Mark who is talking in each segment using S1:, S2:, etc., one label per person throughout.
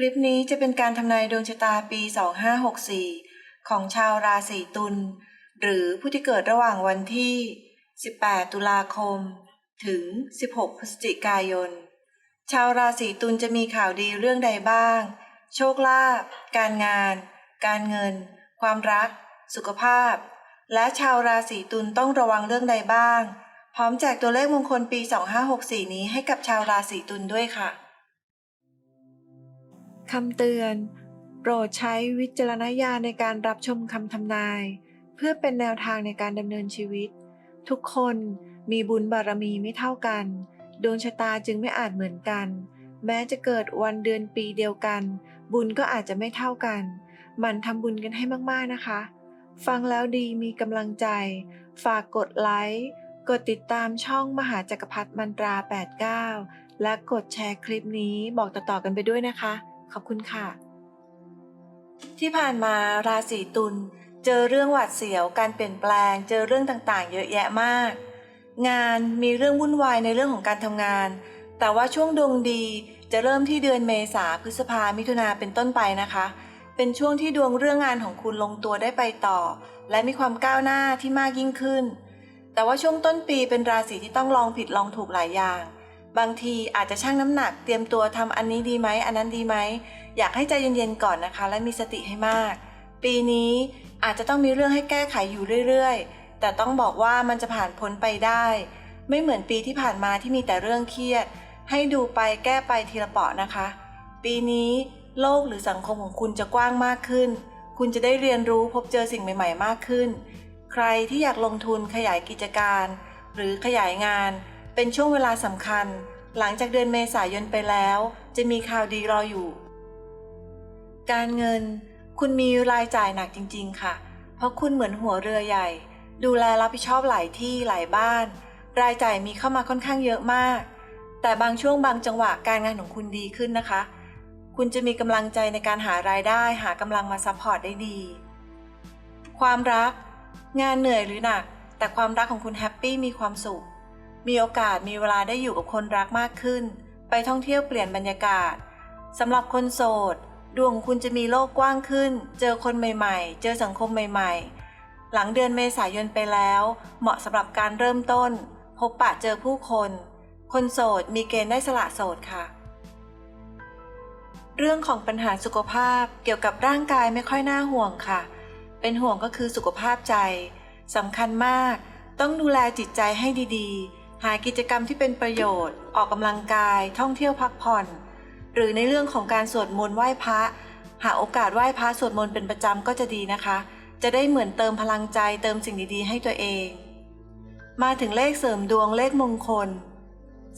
S1: คลิปนี้จะเป็นการทำนายดวงชะตาปี 2564 ของชาวราศีตุล หรือผู้ที่เกิดระหว่างวันที่ 18 ตุลาคม ถึง 16 พฤศจิกายน ชาวราศีตุลจะมีข่าวดีเรื่องใดบ้าง โชคลาภ การงาน การเงิน ความรัก สุขภาพ และชาวราศีตุลต้องระวังเรื่องใดบ้าง พร้อมแจกตัวเลขมงคลปี 2564 นี้ให้กับชาวราศีตุลด้วยค่ะ คำเตือน โปรดใช้วิจารณญาณในการรับชมคำทำนาย เพื่อเป็นแนวทางในการดำเนินชีวิต ทุกคนมีบุญบารมีไม่เท่ากัน ดวงชะตาจึงไม่อาจเหมือนกัน แม้จะเกิดวันเดือนปีเดียวกัน บุญก็อาจจะไม่เท่ากัน หมั่นทำบุญกันให้มากๆนะคะ ฟังแล้วดีมีกำลังใจ ฝากกดไลค์ กดติดตามช่องมหาจักรพรรดิมันตรา 89 และกดแชร์คลิปนี้บอกต่อๆกันไปด้วยนะคะ ขอบคุณค่ะ ที่ผ่านมาราศีตุลเจอเรื่องหวาดเสียวการเปลี่ยนแปลง เจอเรื่องต่างๆ เยอะแยะมาก งานมีเรื่องวุ่นวายในเรื่องของการทำงาน แต่ว่าช่วงดวงดีจะเริ่มที่เดือนเมษาพฤษภามิถุนาเป็นต้นไปนะคะ เป็นช่วงที่ดวงเรื่องงานของคุณลงตัวได้ไปต่อ และมีความก้าวหน้าที่มากยิ่งขึ้น แต่ว่าช่วงต้นปีเป็นราศีที่ต้องลองผิดลองถูกหลายอย่าง บางทีอาจจะชั่งน้ำหนักเตรียมตัวทำอันนี้ดีไหมอันนั้นดีไหมอยากให้ใจเย็นๆก่อนนะคะ และมีสติให้มาก ปีนี้อาจจะต้องมีเรื่องให้แก้ไขอยู่เรื่อยๆ แต่ต้องบอกว่ามันจะผ่านพ้นไปได้ ไม่เหมือนปีที่ผ่านมาที่มีแต่เรื่องเครียด ให้ดูไปแก้ไปทีละเปาะนะคะ ปีนี้โลกหรือสังคมของคุณจะกว้างมากขึ้น คุณจะได้เรียนรู้พบเจอสิ่งใหม่ ๆ มากขึ้น ใครที่อยากลงทุนขยายกิจการ หรือขยายงาน เป็นช่วงเวลาสำคัญ หลังจากเดือนเมษายนไปแล้ว จะมีข่าวดีรออยู่ การเงิน คุณมีรายจ่ายหนักจริง ๆ ค่ะ เพราะคุณเหมือนหัวเรือใหญ่ ดูแลรับผิดชอบหลายที่หลายบ้าน รายจ่ายมีเข้ามาค่อนข้างเยอะมาก แต่บางช่วงบางจังหวะการงานของคุณดีขึ้นนะคะ คุณจะมีกำลังใจในการหารายได้ หากำลังมาซัพพอร์ตได้ดี ความรัก งานเหนื่อยหรือหนัก แต่ความรักของคุณแฮปปี้มีความสุข มีโอกาสมีเวลาได้อยู่กับคนรักมากขึ้น ไปท่องเที่ยวเปลี่ยนบรรยากาศสำหรับคนโสด ดวงคุณจะมีโลกกว้างขึ้น เจอคนใหม่ๆ เจอสังคมใหม่ๆ หลังเดือนเมษายนไปแล้ว เหมาะสำหรับการเริ่มต้น พบปะเจอผู้คน คนโสดมีเกณฑ์ได้สละโสดค่ะ เรื่องของปัญหาสุขภาพเกี่ยวกับร่างกายไม่ค่อยน่าห่วงค่ะ เป็นห่วงก็คือสุขภาพใจสำคัญมาก ต้องดูแลจิตใจให้ดีๆ หากิจกรรมที่เป็นประโยชน์ ออกกำลังกาย ท่องเที่ยวพักผ่อน หรือในเรื่องของการสวดมนต์ไหว้พระ หาโอกาสไหว้พระสวดมนต์เป็นประจำก็จะดีนะคะ จะได้เหมือนเติมพลังใจเติมสิ่งดีๆ ให้ตัวเอง มาถึงเลขเสริมดวงเลขมงคล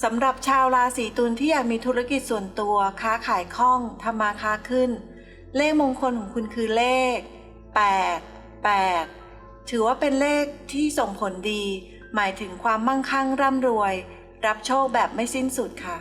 S1: สำหรับชาวราศีตุลที่อยากมีธุรกิจส่วนตัว ค้าขายคล่องทำมาค้าขึ้น เลขมงคลของคุณคือเลข 8 8 ถือว่าเป็นเลขที่ส่งผลดี หมายถึงความมั่งคั่งร่ำรวย รับโชคแบบไม่สิ้นสุดค่ะ